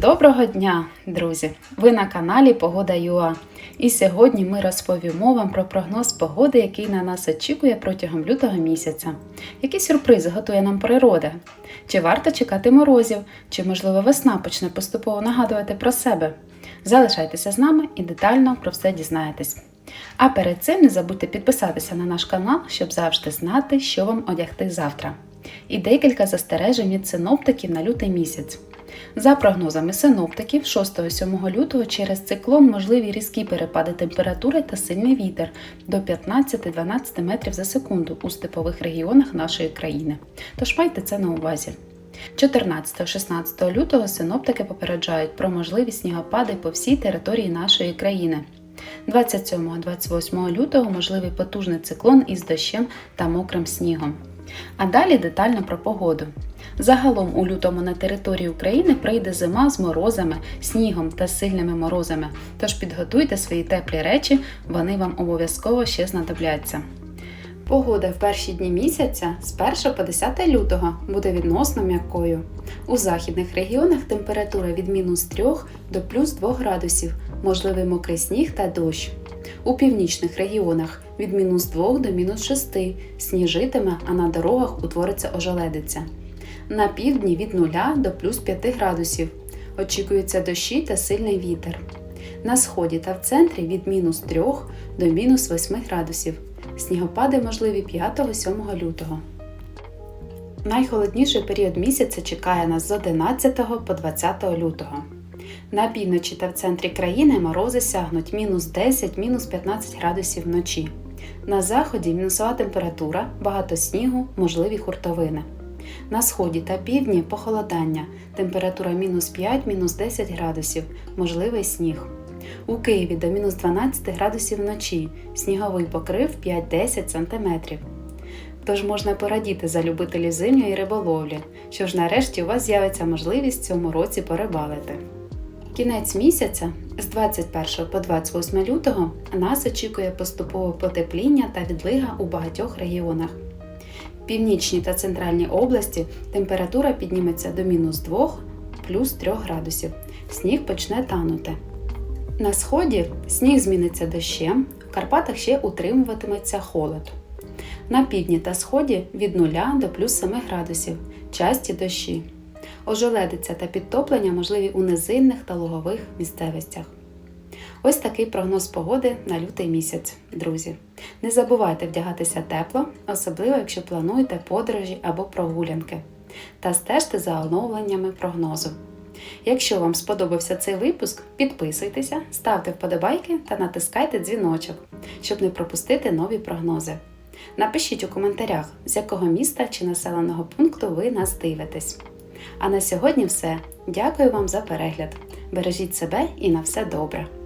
Доброго дня, друзі! Ви на каналі Погода ЮА. І сьогодні ми розповімо вам про прогноз погоди, який на нас очікує протягом лютого місяця. Які сюрпризи готує нам природа? Чи варто чекати морозів, чи можливо весна почне поступово нагадувати про себе? Залишайтеся з нами і детально про все дізнаєтесь. А перед цим не забудьте підписатися на наш канал, щоб завжди знати, що вам одягти завтра. І декілька застережень від синоптиків на лютий місяць. За прогнозами синоптиків, 6-7 лютого через циклон можливі різкі перепади температури та сильний вітер до 15-12 метрів за секунду у степових регіонах нашої країни. Тож майте це на увазі. 14-16 лютого синоптики попереджають про можливі снігопади по всій території нашої країни. 27-28 лютого можливий потужний циклон із дощем та мокрим снігом. А далі детально про погоду. Загалом у лютому на території України прийде зима з морозами, снігом та сильними морозами, тож підготуйте свої теплі речі, вони вам обов'язково ще знадобляться. Погода в перші дні місяця з 1 по 10 лютого буде відносно м'якою. У західних регіонах температура від мінус 3 до плюс 2 градусів, можливий мокрий сніг та дощ. У північних регіонах від мінус 2 до мінус 6 сніжитиме, а на дорогах утвориться ожеледиця. На півдні від 0 до плюс 5 градусів. Очікуються дощі та сильний вітер. На сході та в центрі від мінус 3 до мінус 8 градусів. Снігопади можливі 5-7 лютого. Найхолодніший період місяця чекає нас з 11 по 20 лютого. На півночі та в центрі країни морози сягнуть мінус 10, мінус 15 градусів вночі. На заході мінусова температура, багато снігу, можливі хуртовини. На сході та півдні похолодання, температура мінус 5, мінус 10 градусів, можливий сніг. У Києві до мінус 12 градусів вночі, сніговий покрив 5-10 см. Тож можна порадіти за любителів зимньої риболовлі, що ж нарешті у вас з'явиться можливість цьому році порибалити. Кінець місяця з 21 по 28 лютого нас очікує поступове потепління та відлига у багатьох регіонах. В північній та центральній області температура підніметься до мінус 2 плюс 3 градусів. Сніг почне танути. На сході сніг зміниться дощем, в Карпатах ще утримуватиметься холод. На півдні та сході від 0 до плюс 7 градусів, часті дощі. Ожеледиця та підтоплення можливі у низинних та лугових місцевостях. Ось такий прогноз погоди на лютий місяць, друзі. Не забувайте вдягатися тепло, особливо якщо плануєте подорожі або прогулянки. Та стежте за оновленнями прогнозу. Якщо вам сподобався цей випуск, підписуйтеся, ставте вподобайки та натискайте дзвіночок, щоб не пропустити нові прогнози. Напишіть у коментарях, з якого міста чи населеного пункту ви нас дивитесь. А на сьогодні все. Дякую вам за перегляд. Бережіть себе і на все добре!